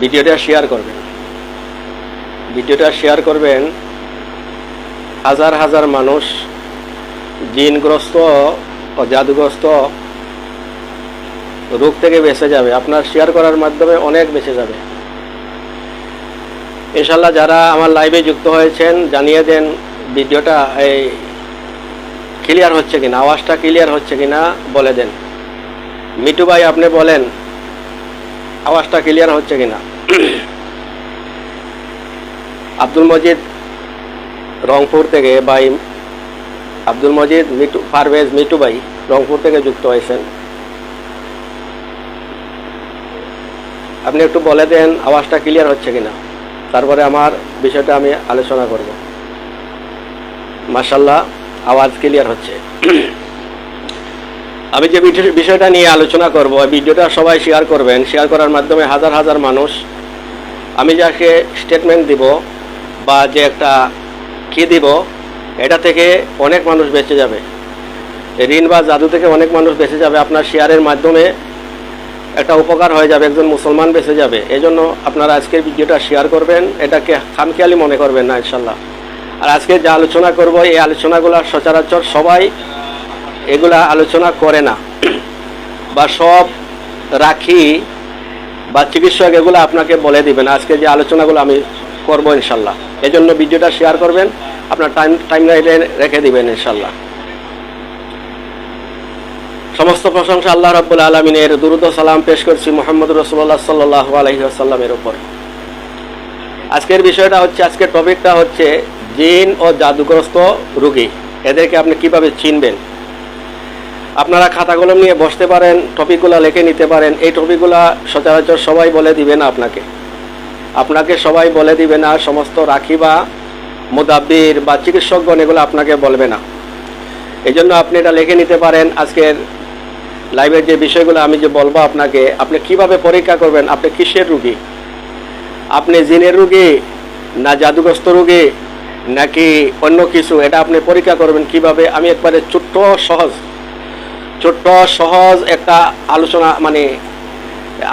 ভিডিওটা শেয়ার করবেন। ভিডিওটা শেয়ার করবেন, হাজার হাজার মানুষ জিনগ্রস্ত ও জাদুগ্রস্ত রোগ থেকে বেঁচে যাবে। আপনার শেয়ার করার মাধ্যমে অনেক বেঁচে যাবে। ইনশাল্লাহ যারা আমার লাইভে যুক্ত হয়েছেন, জানিয়ে দেন ভিডিওটা এই ক্লিয়ার হচ্ছে কিনা, আওয়াজটা ক্লিয়ার হচ্ছে কিনা বলে দেন। মিটু ভাই, আপনি বলেন আওয়াজটা ক্লিয়ার হচ্ছে কিনা? আব্দুল মজিদ, রংপুর থেকে ভাই, আব্দুল মজিদ মিটু পারভেজ মিটু ভাই, রংপুর থেকে যুক্ত হয়েছেন। আপনি একটু বলে দেন আওয়াজটা ক্লিয়ার হচ্ছে কিনা? তারপরে আমার বিষয়টা আমি আলোচনা করব। মাসাল্লাহ আওয়াজ ক্লিয়ার হচ্ছে। আমি যে বিষয়- বিষয়টা নিয়ে আলোচনা করব ভিডিওটা সবাই শেয়ার করবেন। শেয়ার করার মাধ্যমে হাজার হাজার মানুষ, আমি যাকে স্টেটমেন্ট দিব বা যে একটা কি দিব, এটা থেকে অনেক মানুষ বেঁচে যাবে। ঋণ বা জাদু থেকে অনেক মানুষ বেঁচে যাবে। আপনার শেয়ারের মাধ্যমে একটা উপকার হয়ে যাবে, একজন মুসলমান বেঁচে যাবে। এই জন্য আপনারা আজকের ভিডিওটা শেয়ার করবেন। এটাকে খামখেয়ালি মনে করবেন না ইনশাল্লাহ আর আজকে যে আলোচনা করব, এই আলোচনাগুলো সচরাচর সবাই এগুলা আলোচনা করে না। বা সব রাখি বা চিকিৎসক এগুলো আপনাকে বলে দিবেন। আজকে যে আলোচনাগুলো আমি করব ইনশাল্লাহ। এই জন্য ভিডিওটা শেয়ার করবেন, আপনার টাইম টাইম লাইনে রেখে দিবেন ইনশাল্লাহ। সমস্ত প্রশংসা আল্লাহ রাব্বুল আলমিনের। দুরুদ সালাম পেশ করছি মোহাম্মদ রসুল্লাহ সাল্লাহ আলহি আসাল্লামের উপর। আজকের বিষয়টা হচ্ছে আজকের টপিকটা হচ্ছে জিন ও জাদুগ্রস্ত রুগী। এদেরকে আপনি কীভাবে চিনবেন? আপনারা খাতা কলম নিয়ে বসতে পারেন, টপিকগুলো লিখে নিতে পারেন, এই টপিকগুলো সচরাচর সবাই বলে দিবে না আপনাকে। আপনাকে সবাই বলে দিবে না, সমস্ত রাখি বা মুদাব্বির বা চিকিৎসকগণ এগুলো আপনাকে বলবে না। এই জন্য আপনি এটা লিখে নিতে পারেন। আজকের লাইভের যে বিষয়গুলো আমি যে বলব আপনাকে, আপনি কীভাবে পরীক্ষা করবেন? আপনি কিসের রুগী? আপনি জিনের রুগী না জাদুগ্রস্ত রুগী নাকি অন্য কিছু? এটা আপনি পরীক্ষা করবেন কীভাবে? আমি একবারে ছোট্ট সহজ ছোট্ট, সহজ একটা আলোচনা মানে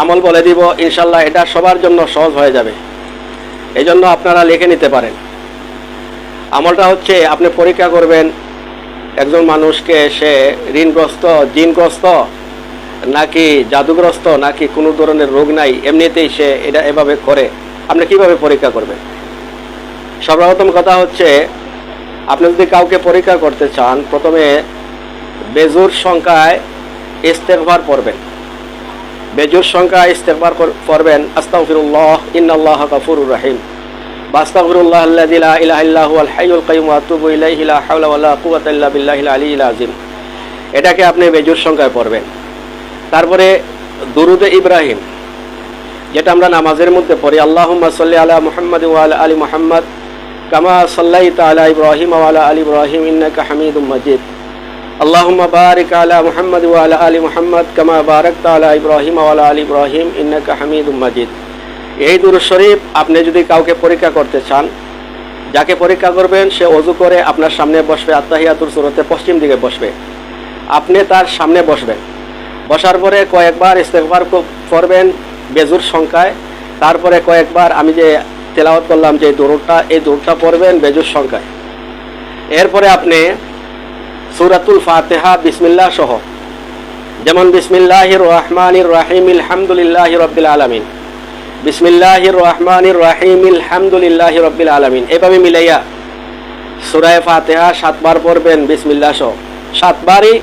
আমল বলে দিব ইনশাল্লাহ এটা সবার জন্য সহজ হয়ে যাবে। এই জন্য আপনারা লিখে নিতে পারেন। আমলটা হচ্ছে, আপনি পরীক্ষা করবেন, একজন মানুষকে সে ঋণগ্রস্ত, জিনগ্রস্ত, নাকি জাদুগ্রস্ত, নাকি কোনো ধরনের রোগ নাই, এমনিতেই সে এটা এভাবে করে। আপনি কীভাবে পরীক্ষা করবেন? সর্বপ্রথম কথা হচ্ছে, আপনি যদি কাউকে পরীক্ষা করতে চান, প্রথমে বেজুর সংখ্যায় ইস্তেকবার পড়বেন। বেজুর সংখ্যায় ইস্তেকবার পড়বেন, আস্তাগফিরুল্লাহ, ইন্নাল্লাহ গাফুরুর রহিম। বাস্তাগফিরুল্লাহ আল্লাযী লা ইলাহা ইল্লা হুয়াল হাইয়ুল কাইয়্যুম আতুবু ইলাইহি, লা হাওলা কুওয়াতা ইল্লা বিল্লাহিল আলিয়্যিল আযীম। এটাকে আপনি বেজুর সংখ্যায় পড়বেন। তারপরে দুরুদে ইব্রাহিম, যেটা আমরা নামাজের মধ্যে পড়ি, আল্লাহুম্মা সাল্লি আলা মুহাম্মাদ ওয়া আলা আলি মুহাম্মাদ, কামা সাল্লাইতা আলা ইব্রাহিম ওয়া আলা আলি ইব্রাহিম, ইন্নাকা হামিদুম মাজিদ। আল্লাহুম্মা বারিক আলা মুহাম্মাদ ওয়া আলা আলি মুহাম্মাদ কামা বারাকতা আলা ইব্রাহিম ওয়া আলা আলি ইব্রাহিম ইন্নাকা হামিদুম মাজিদ। এই দুরুদ শরীফ আপনি যদি কাউকে পরীক্ষা করতে চান, যাকে পরীক্ষা করবেন, সে অজু করে আপনার সামনে বসবে আত্মাহিয়াতুর সুরতে পশ্চিম দিকে বসবে। আপনি তার সামনে বসবেন। বসার পরে কয়েকবার ইস্তেকবার করবেন বেজুর সংখ্যায়। তারপরে কয়েকবার আমি যে তেলাওয়াত করলাম যে দৌড়টা এই দৌড়টা পড়বেন বেজুর সংখ্যায়। এরপরে আপনি সুরাতুল ফাতেহা, বিসমিল্লাহ সহ। যেমন বিসমিল্লাহির রহমানির রাহিম আলহামদুলিল্লাহ রব্বিল আলমিন। বিসমিল্লাহির রহমানির রাহিম আলহামদুলিল্লাহ রব্বিল আলমিন। এভাবে মিলাইয়া সুরায় ফাতেহা সাতবার পড়বেন, বিসমিল্লাহ সহ। সাতবারই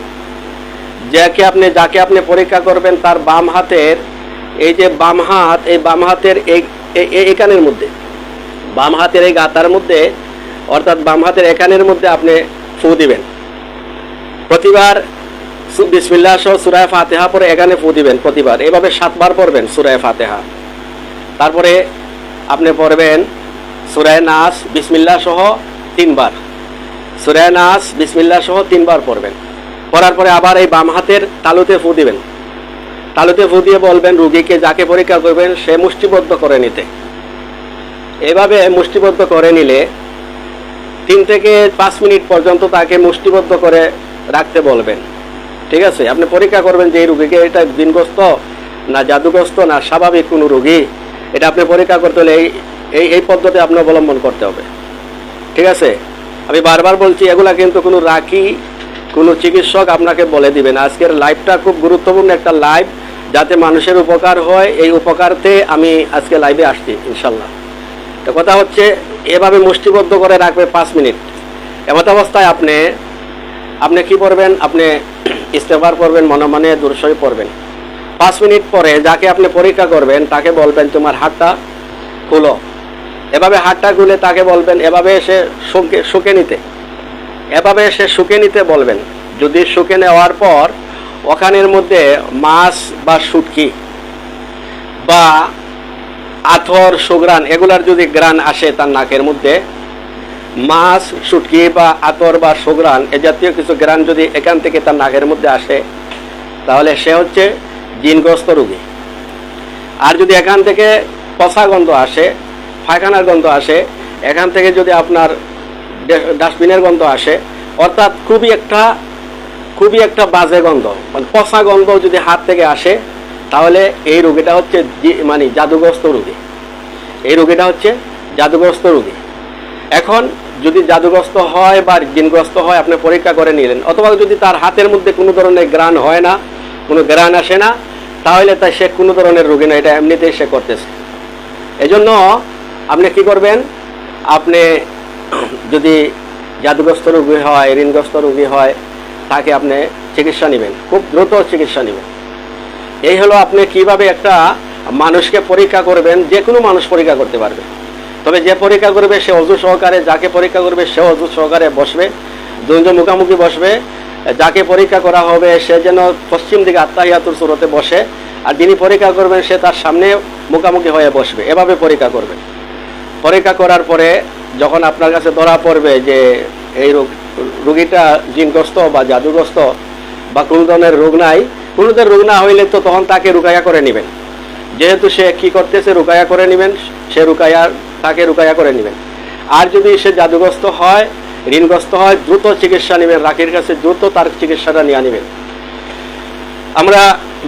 যাকে আপনি যাকে আপনি পরীক্ষা করবেন তার বাম হাতের, এই যে বাম হাত, এই বাম হাতের এখানের মধ্যে, বাম হাতের এই গাতার মধ্যে, অর্থাৎ বাম হাতের এখানের মধ্যে আপনি ফু দিবেন। প্রতিবার বিসমিল্লাহ সহ সুরায় ফাতেহা পরে এখানে ফু দিবেন প্রতিবার। এভাবে সাতবার পড়বেন সুরায় ফাতেহা। তারপরে আপনি পড়বেন সুরায় নাস, বিসমিল্লাহ সহ তিনবার। সুরায় নাস, বিসমিল্লাহ সহ তিনবার পড়বেন। পড়ার পরে আবার এই বাম হাতের তালুতে ফু দিবেন। তালুতে ফু দিয়ে বলবেন, রুগীকে যাকে পরীক্ষা করবেন, সে মুষ্টিবদ্ধ করে নিতে। এভাবে মুষ্টিবদ্ধ করে নিলে তিন থেকে পাঁচ মিনিট পর্যন্ত তাকে মুষ্টিবদ্ধ করে রাখতে বলবেন। ঠিক আছে? আপনি পরীক্ষা করবেন যে এই রুগীকে এটা দিনগ্রস্ত না জাদুগ্রস্ত না স্বাভাবিক কোনো রুগী। এটা আপনি পরীক্ষা করতে হলে এই এই এই পদ্ধতি আপনি অবলম্বন করতে হবে। ঠিক আছে? আমি বারবার বলছি, এগুলা কিন্তু কোনো রাখি, কোনো চিকিৎসক আপনাকে বলে দিবেন। আজকের লাইভটা খুব গুরুত্বপূর্ণ একটা লাইভ, যাতে মানুষের উপকার হয়। এই উপকারতে আমি আজকে লাইভে আসছি, ইনশাল্লাহ। তো কথা হচ্ছে, এভাবে মুষ্টিবদ্ধ করে রাখবে পাঁচ মিনিট। এমত অবস্থায় আপনি আপনি কি করবেন আপনি ইস্তেফার করবেন মনে মনে দূরসই পড়বেন। পাঁচ মিনিট পরে যাকে আপনি পরীক্ষা করবেন, তাকে বলবেন, তোমার হাতটা খুলো। এভাবে হাতটা খুলে তাকে বলবেন, এভাবে এসে শুকে শুকে নিতে। এভাবে এসে শুকে নিতে বলবেন। যদি শুকে নেওয়ার পর ওখানের মধ্যে মাছ বা শুটকি বা আথর সুগ্রান এগুলার যদি গ্রান আসে তার নাকের মধ্যে মাছ, শুটকি বা আতর বা সুগ্রান এ জাতীয় কিছু গ্রান যদি এখান থেকে তার নাকের মধ্যে আসে, তাহলে সে হচ্ছে জিনগ্রস্ত রোগী। আর যদি এখান থেকে পচা গন্ধ আসে, পায়খানার গন্ধ আসে, এখান থেকে যদি আপনার ডাস্টবিনের গন্ধ আসে, অর্থাৎ খুবই একটা খুবই একটা বাজে গন্ধ মানে পচা গন্ধ যদি হাত থেকে আসে, তাহলে এই রোগীটা হচ্ছে মানে জাদুগ্রস্ত রোগী। এই রোগীটা হচ্ছে জাদুগ্রস্ত রোগী। এখন যদি জাদুগ্রস্ত হয় বা জিনগ্রস্ত হয়, আপনি পরীক্ষা করে নিলেন। অথবা যদি তার হাতের মধ্যে কোনো ধরনের গ্রান হয় না, কোনো গ্রান আসে না, তাহলে তাই সে কোনো ধরনের রোগী না, এটা এমনিতেই সে করতেছে। এজন্য আপনি কি করবেন? আপনি যদি জাদুগ্রস্ত রোগী হয়, ঋণগ্রস্ত রোগী হয়, তাকে আপনি চিকিৎসা নেবেন। খুব দ্রুত চিকিৎসা নেবেন। এই হলো আপনি কীভাবে একটা মানুষকে পরীক্ষা করবেন, যে কোনো মানুষ পরীক্ষা করতে পারবে। তবে যে পরীক্ষা করবে সে অজু সহকারে, যাকে পরীক্ষা করবে সে অজু সহকারে বসবে দুজন মুখামুখি বসবে। যাকে পরীক্ষা করা হবে সে যেন পশ্চিম দিকে আত্মাহিয়াতুর সুরতে বসে, আর যিনি পরীক্ষা করবেন সে তার সামনে মুখামুখি হয়ে বসবে। এভাবে পরীক্ষা করবে। পরীক্ষা করার পরে যখন আপনার কাছে ধরা পড়বে যে এই রোগ রোগীটা জিনগ্রস্ত বা জাদুগ্রস্ত বা কোনো ধরনের রোগ নাই, কোনো ধরনের রোগ না হইলে তো তখন তাকে রুকায়া করে নেবেন। যেহেতু সে কি করতেছে রুকায়া করে নেবেন, সে রুকায়া তাকে রুকায়া করে নেবেন। আর যদি সে জাদুগ্রস্ত হয়, ঋণগ্রস্ত হয়, দ্রুত চিকিৎসা নেবেন, রাখির কাছে দ্রুত তার চিকিৎসাটা নিয়ে নেবেন। আমরা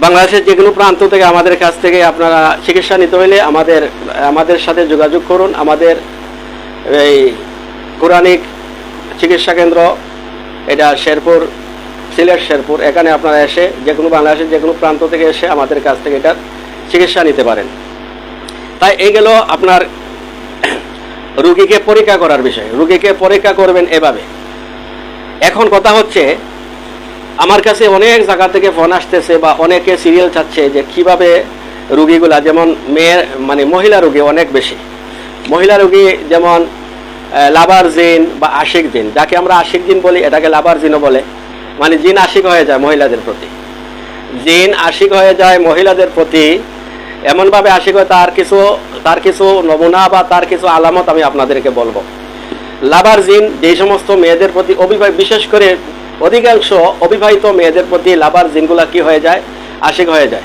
বাংলাদেশের যে কোনো প্রান্ত থেকে আমাদের কাছ থেকে আপনারা চিকিৎসা নিতে হলে আমাদের আমাদের সাথে যোগাযোগ করুন। আমাদের এই কোরআনিক চিকিৎসা কেন্দ্র, এটা শেরপুর, সিলেট শেরপুর, এখানে আপনারা এসে যে কোনো বাংলাদেশের যে কোনো প্রান্ত থেকে এসে আমাদের কাছ থেকে এটার চিকিৎসা নিতে পারেন। তাই এই গেল আপনার রুগীকে পরীক্ষা করার বিষয়। রুগীকে পরীক্ষা করবেন এভাবে। এখন কথা হচ্ছে, আমার কাছে অনেক জায়গা থেকে ফোন আসতেছে বা অনেকে সিরিয়াল চাচ্ছে যে কীভাবে রুগীগুলা, যেমন মেয়ের মানে মহিলা রুগী অনেক বেশি। মহিলা রুগী যেমন লাভার জিন বা আশিক জিন যাকে আমরা আশিক জিন বলি, এটাকে লাভার জিনও বলে। মানে জিন আশিক হয়ে যায় মহিলাদের প্রতি। জিন আশিক হয়ে যায় মহিলাদের প্রতি এমনভাবে আশিক হয় তার কিছু তার কিছু নমুনা বা তার কিছু আলামত আমি আপনাদেরকে বলব। লাভার জিন যে সমস্ত মেয়েদের প্রতি অবিবাহিত বিশেষ করে অধিকাংশ অবিবাহিত মেয়েদের প্রতি লাভার জিনগুলা কি হয়ে যায়? আশিক হয়ে যায়।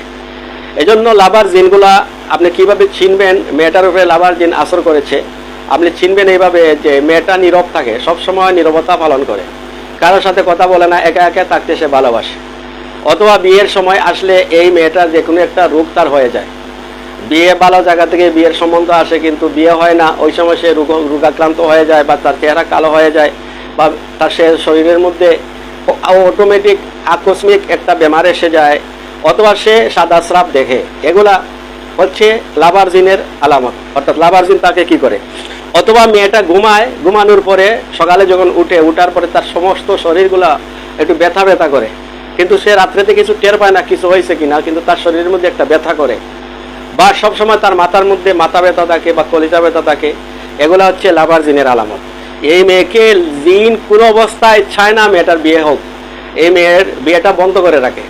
এজন্য লাভার জিনগুলা আপনি কীভাবে চিনবেন? মেয়েটার উপরে লাভার জিন আসর করেছে। আপনি চিনবেন এইভাবে যে মেয়েটা নীরব থাকে, সবসময় নীরবতা পালন করে। কারোর সাথে কথা বলে না, একা একা থাকতে সে ভালোবাসে। অথবা বিয়ের সময় আসলে এই মেয়েটার যে কোনো একটা রোগ তার হয়ে যায়। বিয়ে ভালো জায়গা থেকে বিয়ের সম্বন্ধ আসে, কিন্তু বিয়ে হয় না। ওই সময় সে রোগ, রোগাক্রান্ত হয়ে যায় বা তার চেহারা কালো হয়ে যায় বা তার সে শরীরের মধ্যে অটোমেটিক আকস্মিক একটা বেমার এসে যায়, অথবা সে সাদা স্রাপ দেখে। এগুলা হচ্ছে লাভার জিনের আলামত। অর্থাৎ লাভার জিন তাকে কি করে? অথবা মেয়েটা ঘুমায়, ঘুমানোর পরে সকালে যখন উঠে, উঠার পরে তার সমস্ত শরীরগুলা একটু ব্যথা ব্যথা করে। কিন্তু সে রাত্রেতে কিছু টের পায় না, কিছু হয়েছে কিনা, কিন্তু তার শরীরের মধ্যে একটা ব্যথা করে। বা সবসময় তার মাথার মধ্যে মাথা ব্যথা থাকে বা কলিজা ব্যথা থাকে, এগুলো হচ্ছে লাভার জিনের আলামত। এই মেয়েকে জিন কোনো অবস্থায় চায় না মেয়েটার বিয়ে হোক, এই মেয়ের বিয়েটা বন্ধ করে রাখে।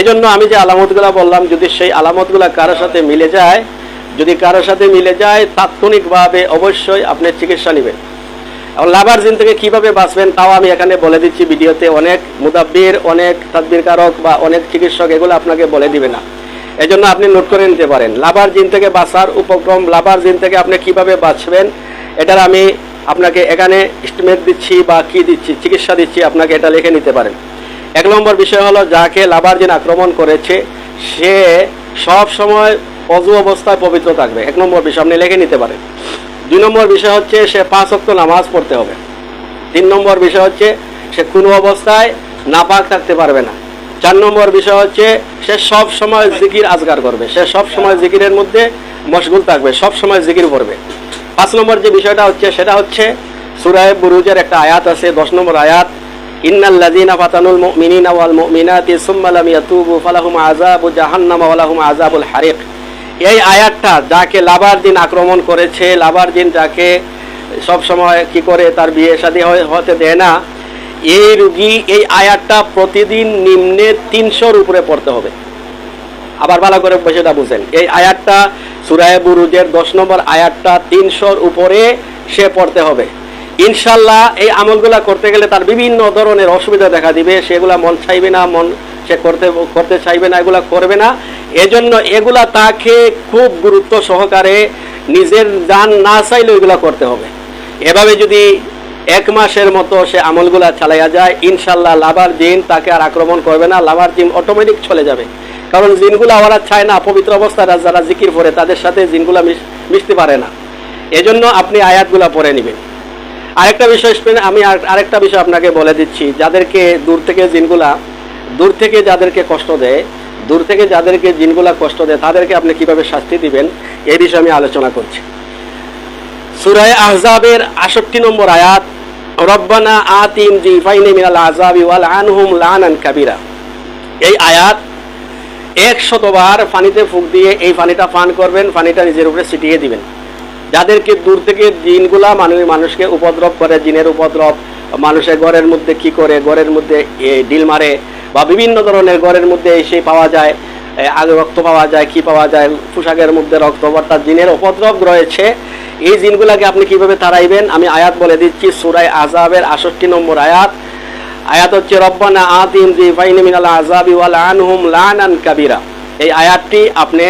এজন্য আমি যে আলামতগুলো বললাম, যদি সেই আলামতগুলো কারোর সাথে মিলে যায়, যদি কারোর সাথে মিলে যায়, তাৎক্ষণিকভাবে অবশ্যই আপনি চিকিৎসা নেবেন। লাভার জিন থেকে কীভাবে বাঁচবেন, তাও আমি এখানে বলে দিচ্ছি ভিডিওতে। অনেক মুদাব্বির, অনেক তাদবির কারক বা অনেক চিকিৎসক এগুলো আপনাকে বলে দিবে না। এজন্য আপনি নোট করে নিতে পারেন। লাভার জিন থেকে বাঁচার উপক্রম, লাভার জিন থেকে আপনি কীভাবে বাঁচবেন, এটার আমি আপনাকে এখানে এস্টিমেট দিচ্ছি বা কি দিচ্ছি, চিকিৎসা দিচ্ছি, আপনাকে এটা লিখে নিতে পারেন। এক নম্বর বিষয় হলো, যাকে লাভার জিন আক্রমণ করেছে, সে সব সময় অজু অবস্থায় পবিত্র থাকবে। এক নম্বর বিষয় আপনি লিখে নিতে পারেন। দুই নম্বর বিষয় হচ্ছে, সে পাঁচ অক্ত নামাজ পড়তে হবে। তিন নম্বর বিষয় হচ্ছে, সে কোনো অবস্থায় নাপাক থাকতে পারবে না। চার নম্বর বিষয় হচ্ছে সে সব সময় জিকির আজগার করবে। সে সব সময় জিকিরের মধ্যে মশগুল থাকবে, সব সময় জিকির করবে। পাঁচ নম্বর যে বিষয়টা হচ্ছে, সেটা হচ্ছে সুরায় বুরুজের একটা আয়াত আছে, দশ নম্বর আয়াত ফাতানুল এই আয়াতটা যাকে আক্রমণ করেছে যাকে কি করে তার বিয়ে শাদী হতে দেয় না। এই রুগী, এই আয়াতটা প্রতিদিন নিম্নে তিনশোর উপরে পড়তে হবে। আবার ভালো করে বিষয়টা বুঝেন। এই আয়াতটা সুরায় বুরুজের দশ নম্বর আয়াতটা তিনশোর উপরে সে পড়তে হবে। ইনশাল্লাহ এই আমলগুলা করতে গেলে তার বিভিন্ন ধরনের অসুবিধা দেখা দিবে। সেগুলা মন চাইবে না, মন সে করতে করতে চাইবে না, এগুলা করবে না। এজন্য এগুলা তাকে খুব গুরুত্ব সহকারে নিজের যান না চাইলে এগুলা করতে হবে। এভাবে যদি এক মাসের মতো সে আমলগুলা চালাইয়া যায়। ইনশাল্লাহ লাভার জিন তাকে আর আক্রমণ করবে না। লাভার জিন অটোমেটিক চলে যাবে। কারণ জিনগুলা ওরা চায় না, পবিত্র অবস্থায় যারা জিকির পড়ে তাদের সাথে জিনগুলা মিশতে পারে না। এজন্য আপনি আয়াতগুলা পড়ে নেবেন। আরেকটা বিষয় আমি আর- আরেকটা বিষয় আপনাকে বলে দিচ্ছি। যাদেরকে দূর থেকে জিনগুলা দূর থেকে যাদেরকে কষ্ট দেয়, দূর থেকে যাদেরকে জিনগুলা কষ্ট দেয়, তাদেরকে আপনি কীভাবে শাস্তি দিবেন এই বিষয়ে আমি আলোচনা করছি। সুরায় আহজাবের আষট্টি নম্বর আয়াত, রব্বানা আতিম জিফাইনে মিনাল আজাবি ওয়াল আনহুম লানান কাবিরা। এই আয়াত এক শতবার পানিতে ফুক দিয়ে এই পানিটা পান করবেন পানিটা নিজের উপরে ছিটিয়ে দিবেন। যাদেরকে দূর থেকে জিনগুলা মানুষ মানুষকে উপদ্রব করে, জিনের উপদ্রব, মানুষের ঘরের মধ্যে কি করে, ঘরের মধ্যে ডিল মারে, বা বিভিন্ন ধরনের ঘরের মধ্যে এসে পাওয়া যায় আগে রক্ত পাওয়া যায়, কি পাওয়া যায়, পোশাকের মধ্যে রক্ত, অর্থাৎ জিনের উপদ্রব রয়েছে এই জিনগুলাকে আপনি কীভাবে তাড়াইবেন আমি আয়াত বলে দিচ্ছি সুরাই আজাবের আষট্টি নম্বর আয়াত। আয়াত হচ্ছে, রব্বানা আতিম জি মিনাল আযাবি ওয়াল আনহুম লানান কাবীরা। এই আয়াতটি আপনি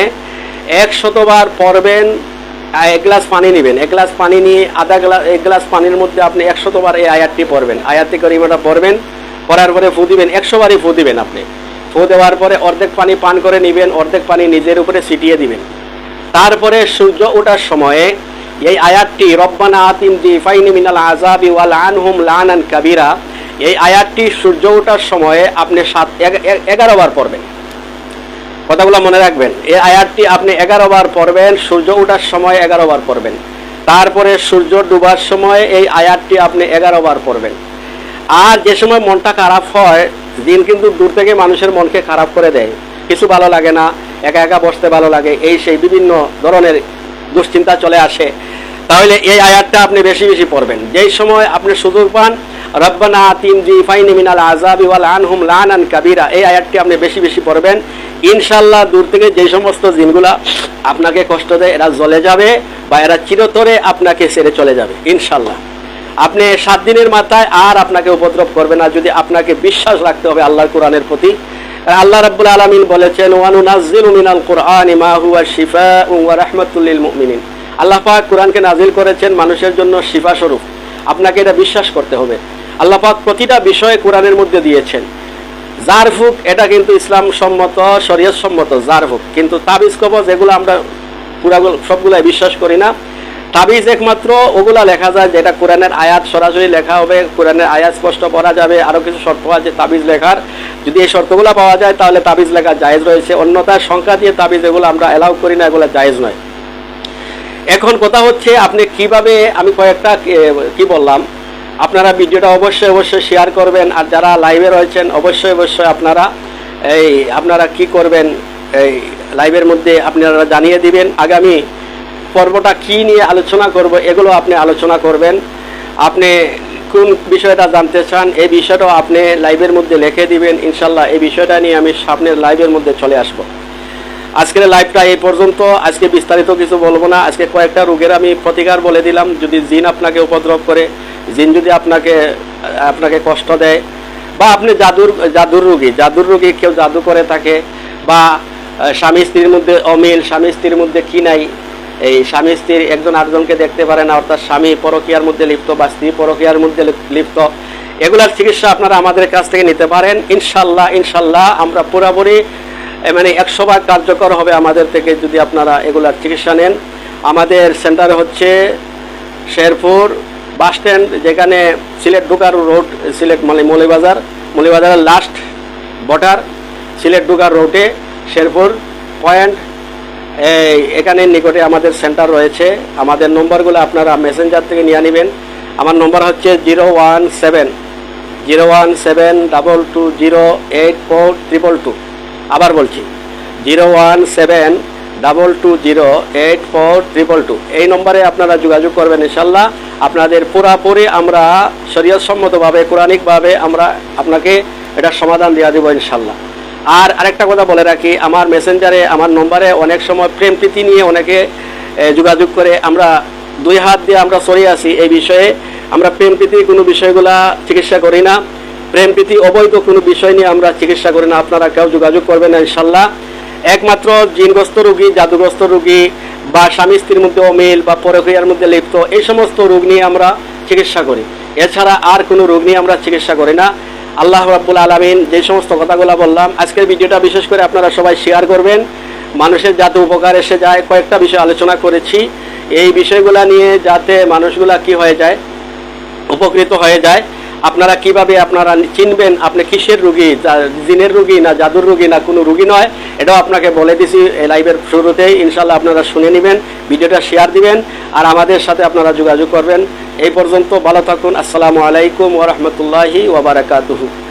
এক শতবার পড়বেন এক গ্লাস পানি নেবেন। এক গ্লাস পানি নিয়ে আধা গ্লাস এক গ্লাস পানির মধ্যে আপনি একশতবার এই আয়াতটি পড়বেন। আয়াতটি করিমাটা পড়বেন, পড়ার পরে ফু দিবেন, একশোবারই ফু দিবেন আপনি। ফু দেওয়ার পরে অর্ধেক পানি পান করে নেবেন, অর্ধেক পানি নিজের উপরে ছিটিয়ে দিবেন। তারপরে সূর্য ওঠার সময়ে এই আয়াতটি, রব্বানা আতিম দি ফাইনি মিনাল আজাবি ওয়াল আনহুম লানান কাবিরা এই আয়াতটি সূর্য ওঠার সময়ে আপনি সাত এগারো বার পড়বেন। কথাগুলো মনে রাখবেন, এই আয়াতটি আপনি এগারো বার পড়বেন, সূর্য ওঠার সময় এগারো বার পড়বেন। তারপরে সূর্য ডুবার সময় এই আয়াতটি আপনি এগারো বার পড়বেন। আর যে সময় মনটা খারাপ হয়, দিন কিন্তু দূর থেকে মানুষের মনকে খারাপ করে দেয়। কিছু ভালো লাগে না, একা একা বসতে ভালো লাগে, এই সেই বিভিন্ন ধরনের দুশ্চিন্তা চলে আসে, তাহলে এই আয়াতটা আপনি বেশি বেশি পড়বেন। যেই সময় আপনি সুযোগ পান, রব্বানা আতিম জি ফাইনি মিনাল আজাবি ওয়াল আনহুম লানান কাবিরা, এই আয়াতটি আপনি বেশি বেশি পড়বেন। ইনশাল্লাহ দূর থেকে যে সমস্ত জিনগুলা আপনাকে কষ্ট দেয়, এরা জ্বলে যাবে বা এরা চিরতরে আপনাকে ছেড়ে চলে যাবে ইনশাল্লাহ আপনি সাত দিনের মাথায় আর আপনাকে উপদ্রব করবে না, যদি আপনাকে বিশ্বাস রাখতে হবে আল্লাহর কোরআনের প্রতি। আল্লাহ রাব্বুল আলামিন বলেছেন, ওয়ানুনাজ্জিলু মিনাল কুরআনি মা হুয়া শিফাউন ওয়া রাহমাতুল লিল মুমিনিন। আল্লাহ পাক কোরআনকে নাজিল করেছেন মানুষের জন্য শিফা স্বরূপ আপনাকে এটা বিশ্বাস করতে হবে। আল্লাহ পাক প্রতিটা বিষয়ে কোরআনের মধ্যে দিয়েছেন। জারফুক এটা কিন্তু ইসলাম সম্মত, শরীয়ত সম্মত জারফুক কিন্তু তাবিজ কবজ, এগুলো আমরা পুরা সবগুলাই বিশ্বাস করি না। তাবিজ একমাত্র, ওগুলা লেখা যায় যেটা কোরআনের আয়াত, সরাসরি লেখা হবে, কোরআনের আয়াত স্পষ্ট পড়া যাবে আরও কিছু শর্ত আছে তাবিজ লেখার। যদি এই শর্তগুলো পাওয়া যায়, তাহলে তাবিজ লেখা জায়েজ রয়েছে। অন্যথায় সংখ্যা দিয়ে তাবিজ এগুলো আমরা অ্যালাউ করি না, এগুলো জায়েজ নয়। এখন কথা হচ্ছে, আপনি কীভাবে, আমি কয়েকটা কি বললাম, আপনারা ভিডিওটা অবশ্যই অবশ্যই শেয়ার করবেন, আর যারা লাইভে রয়েছেন, অবশ্যই অবশ্যই আপনারা এই, আপনারা কি করবেন, এই লাইভের মধ্যে আপনারা জানিয়ে দিবেন। আগামী পর্বটা কি নিয়ে আলোচনা করব এগুলো আপনি আলোচনা করবেন। আপনি কোন বিষয়টা জানতে চান, এই বিষয়টাও আপনি লাইভের মধ্যে লিখে দিবেন। ইনশাল্লাহ এই বিষয়টা নিয়ে আমি সামনের লাইভের মধ্যে চলে আসব। আজকের লাইভটা এই পর্যন্ত। আজকে বিস্তারিত কিছু বলব না। আজকে কয়েকটা রোগের আমি প্রতিকার বলে দিলাম। যদি জিন আপনাকে উপদ্রব করে, জিন যদি আপনাকে আপনাকে কষ্ট দেয়, বা আপনি জাদুর জাদুর রোগী জাদুর রোগী কেউ জাদু করে থাকে, বা স্বামী স্ত্রীর মধ্যে অমিল, স্বামী স্ত্রীর মধ্যে কি নাই এই স্বামী স্ত্রীর একজন আরেকজনকে দেখতে পারে না, অর্থাৎ স্বামী পরকীয়ার মধ্যে লিপ্ত বা স্ত্রী পরকীয়ার মধ্যে লিপ্ত। এগুলার চিকিৎসা আপনারা আমাদের কাছ থেকে নিতে পারেন। ইনশাল্লাহ ইনশাল্লাহ আমরা পুরোপুরি মানে একশো ভাগ কার্যকর হবে আমাদের থেকে যদি আপনারা এগুলার চিকিৎসা নেন। আমাদের সেন্টার হচ্ছে শেরপুর বাস স্ট্যান্ড, যেখানে সিলেট ঢুকার রোড, সিলেট মানে মৌলিবাজার মৌলিবাজারের লাস্ট বর্ডার সিলেট ঢুকার রোডে শেরপুর পয়েন্ট এই, এখানে নিকটে আমাদের সেন্টার রয়েছে। আমাদের নম্বরগুলো আপনারা মেসেঞ্জার থেকে নিয়ে নেবেন। আমার নম্বর হচ্ছে zero one seven, zero one seven double two zero eight four triple two. আবার বলছি, zero one seven double two zero eight four triple two. এই নম্বরে আপনারা যোগাযোগ করবেন ইনশাল্লাহ আপনাদের পুরাপুরি আমরা শরীয়তসম্মতভাবে কোরআনিকভাবে আমরা আপনাকে এটার সমাধান দেওয়া দেবো ইনশাল্লাহ আর আরেকটা কথা বলে রাখি, আমার মেসেঞ্জারে আমার নম্বরে অনেক সময় প্রেম প্রীতি নিয়ে অনেকে যোগাযোগ করে আমরা দুই হাত দিয়ে আমরা সরিয়ে আসি এই বিষয়ে। আমরা প্রেম প্রীতি কোনো বিষয়গুলা চিকিৎসা করি না। প্রেম প্রীতি অবৈধ কোনো বিষয় নিয়ে আমরা চিকিৎসা করি না। আপনারা কেউ যোগাযোগ করবেন না ইনশাল্লাহ একমাত্র জিনগ্রস্ত রোগী, জাদুগ্রস্ত রোগী বা স্বামী স্ত্রীর মধ্যে অমিল বা পরক্রিয়ার মধ্যে লিপ্ত, এই সমস্ত রোগ নিয়ে আমরা চিকিৎসা করি। এছাড়া আর কোনো রোগ নিয়ে আমরা চিকিৎসা করি না। আল্লাহ রাব্বুল আলমিন যে সমস্ত কথাগুলো বললাম, আজকের ভিডিওটা বিশেষ করে আপনারা সবাই শেয়ার করবেন। মানুষের যাতে উপকার এসে যায়, কয়েকটা বিষয় আলোচনা করেছি। এই বিষয়গুলা নিয়ে যাতে মানুষগুলা কি হয়ে যায়, উপকৃত হয়ে যায়, আপনারা কীভাবে আপনারা চিনবেন আপনি কিসের রুগী জিনের রুগী না জাদুর রুগী না কোনো রুগী নয়, এটাও আপনাকে বলে দিছি লাইভের শুরুতেই। ইনশাল্লাহ আপনারা শুনে নেবেন, ভিডিওটা শেয়ার দিবেন, আর আমাদের সাথে আপনারা যোগাযোগ করবেন। এই পর্যন্ত ভালো থাকুন। আসসালামু আলাইকুম ওরহমতুল্লাহি ওবরাকাতুহু